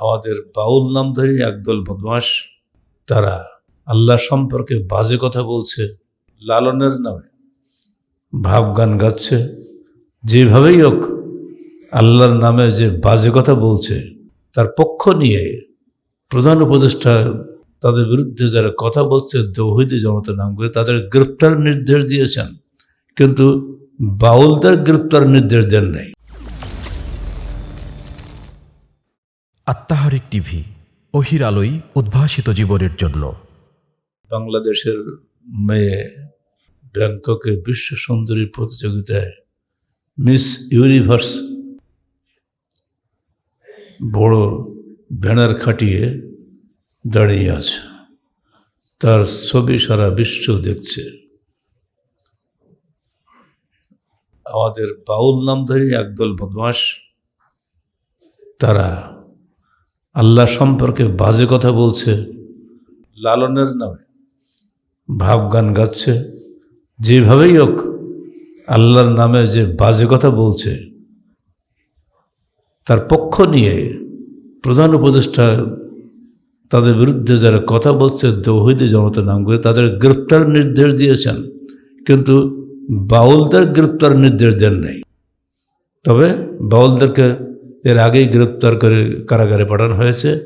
আমাদের বাউল নামধারী একদল বদমাস তারা আল্লাহ সম্পর্কে বাজে কথা বলছে, লালনের নামে। ভাব গান গাচ্ছে, যেভাবেই হোক, আল্লাহর নামে যে বাজে কথা বলছে, তার পক্ষ নিয়ে প্রধান উপদেষ্টা তাদের বিরুদ্ধে যারা কথা বলছে দৌহিদি জনতা নাম করে তাদের গ্রেপ্তার নির্দেশ দিয়েছেন। কিন্তু বাউলদের গ্রেপ্তার নির্দেশ দেন নাই। আত্মাহারিক টিভি, অহির আলোই উদ্ভাসিত জীবনের জন্য। বাংলাদেশের মেয়ে ব্যাংককে বিশ্ব সুন্দরী প্রতিযোগিতায় মিস ইউনিভার্স বড় ব্যানার খাটিয়ে দাঁড়িয়ে আছে। তার ছবি সারা বিশ্ব দেখছে। আমাদের বাউল নামধারী একদল বদমাস তারা আল্লাহ সম্পর্কে বাজে কথা বলছে, লালনের নামে ভাব গান গাচ্ছে। যেভাবেই হোক, আল্লাহর নামে যে বাজে কথা বলছে, তার পক্ষ নিয়ে প্রধান উপদেষ্টা তাদের বিরুদ্ধে যারা কথা বলছে দৌহিদি জনতা নাম করে তাদের গ্রেপ্তার নির্দেশ দিয়েছেন। কিন্তু বাউলদের গ্রেপ্তার নির্দেশ দেন নাই। তবে বাউলদেরকে এর আগেই গ্রেপ্তার করে কারাগারে পাঠানো হয়েছে।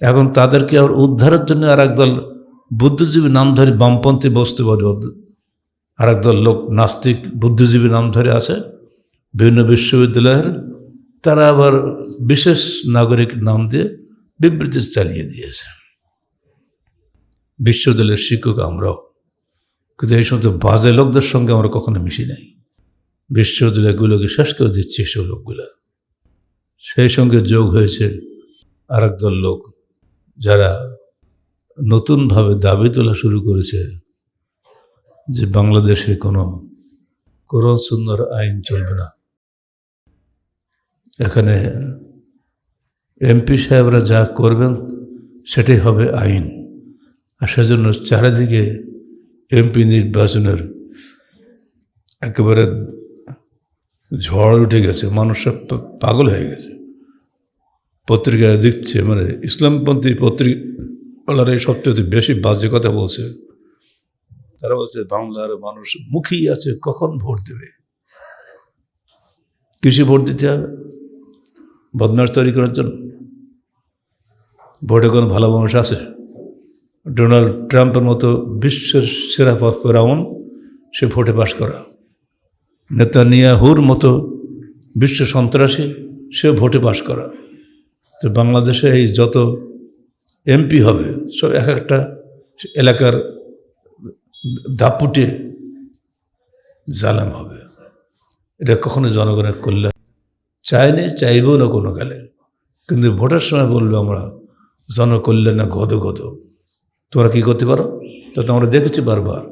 এখন তাদেরকে আবার উদ্ধারের জন্য আর একদল বুদ্ধিজীবী নামধারী বামপন্থী বস্তুবাদী আর একদল লোক নাস্তিক বুদ্ধিজীবী নামধারী আছে, বিভিন্ন বিশ্ববিদ্যালয়ের। তারা আবার বিশেষ নাগরিক নাম দিয়ে বিবৃতি চালিয়ে দিয়েছে। বিশ্ববিদ্যালয়ের শিক্ষক আমরাও। কিন্তু এই সমস্ত বাজে লোকদের সঙ্গে আমরা কখনো মিশি নাই। বিশ্ববিদ্যালয়গুলোকে শেষ করে দিচ্ছে এসব লোকগুলা। সেই সঙ্গে যোগ হয়েছে আর একদল লোক যারা নতুনভাবে দাবি তোলা শুরু করেছে যে বাংলাদেশে কোনো করোন সুন্দর আইন চলবে না। এখানে এমপি সাহেবরা যা করবেন সেটাই হবে আইন। আর সেজন্য চারিদিকে এমপি নির্বাচনের একেবারে ঝড় উঠে গেছে, মানুষ সব পাগল হয়ে গেছে। পত্রিকায় দিচ্ছে মানে ইসলামপন্থী পত্রিকালার এই সবচেয়ে বেশি বাজে কথা বলছে। তারা বলছে, বাংলার মানুষ মুখী আছে, কখন ভোট দেবে? কৃষি ভোট দিতে হবে? বদমাস তৈরি করার জন্য? ভোটে কোনো ভালো মানুষ আছে? ডোনাল্ড ট্রাম্পের মতো বিশ্বের সেরা পথ ফেরাউন সে ভোটে পাশ করা। নেতানিয়াহুর মতো বিশ্ব সন্ত্রাসী সে ভোটে পাশ করা। তো বাংলাদেশে এই যত এমপি হবে, সব এক একটা এলাকার দাপুটে জালাম হবে। এটা কখনো জনগণের কল্যাণ চায়নি, চাইবেও না কোনো কালে কিন্তু ভোটের সময় বলল আমরা, জনকল্যাণে গদ গদ তোমরা কী করতে পারো? তা তো আমরা দেখেছি বারবার।